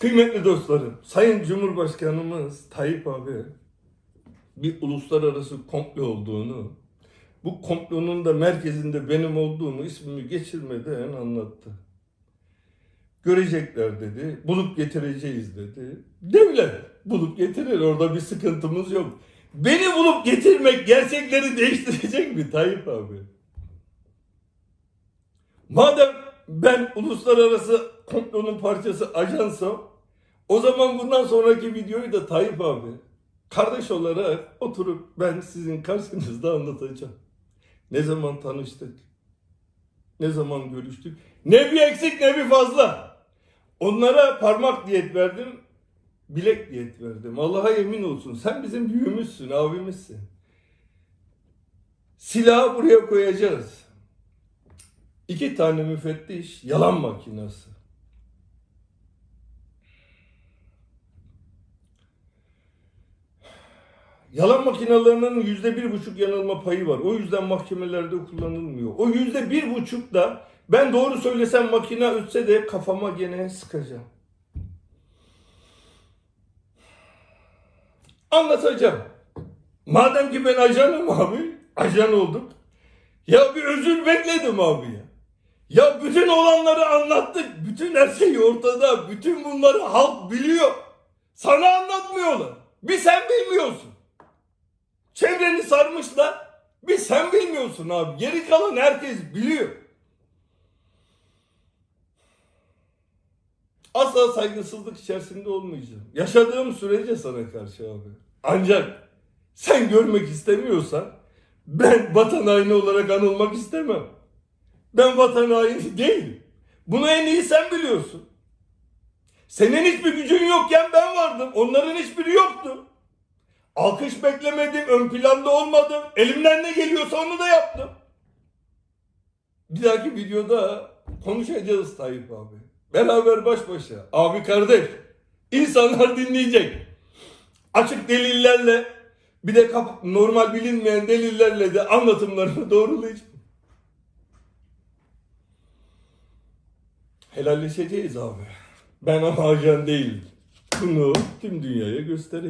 Kıymetli dostlarım, Sayın Cumhurbaşkanımız Tayyip abi bir uluslararası komplo olduğunu, bu komplonun da merkezinde benim olduğumu ismimi geçirmeden anlattı. Görecekler dedi, bulup getireceğiz dedi. Devlet bulup getirir, orada bir sıkıntımız yok. Beni bulup getirmek gerçekleri değiştirecek mi Tayyip abi? Madem ben uluslararası komplonun parçası ajansam o zaman bundan sonraki videoyu da Tayyip abi kardeş olarak oturup ben sizin karşınızda anlatacağım. Ne zaman tanıştık? Ne zaman görüştük? Ne bir eksik ne bir fazla. Onlara parmak diyet verdim, bilek diyet verdim. Allah'a yemin olsun sen bizim büyüğümüzsün, abimizsin. Silahı buraya koyacağız. İki tane müfettiş yalan makinası. Yalan makinalarının yüzde bir buçuk yanılma payı var. O yüzden mahkemelerde kullanılmıyor. O yüzde bir buçuk da ben doğru söylesem makine ötse de kafama gene sıkacağım. Anlatacağım. Madem ki ben ajanım abi, ajan olduk. Ya bir özür bekledim abi ya. Ya bütün olanları anlattık. Bütün her şey ortada. Bütün bunları halk biliyor. Sana anlatmıyorlar. Bir sen bilmiyorsun. Çevreni sarmışlar. Bir sen bilmiyorsun abi. Geri kalan herkes biliyor. Asla saygısızlık içerisinde olmayacağım. Yaşadığım sürece sana karşı abi. Ancak sen görmek istemiyorsan ben vatan haini olarak anılmak istemem. Ben vatan haini değilim. Bunu en iyi sen biliyorsun. Senin hiçbir gücün yokken ben vardım. Onların hiçbiri yoktu. Alkış beklemedim, ön planda olmadım. Elimden ne geliyorsa onu da yaptım. Bir dahaki videoda konuşacağız Tayyip abi. Beraber baş başa. Abi kardeş. İnsanlar dinleyecek. Açık delillerle bir de normal bilinmeyen delillerle de anlatımlarını doğrulayacağım. Helalleşeceğiz abi. Ben ama ajan değilim. Bunu tüm dünyaya göstereceğim.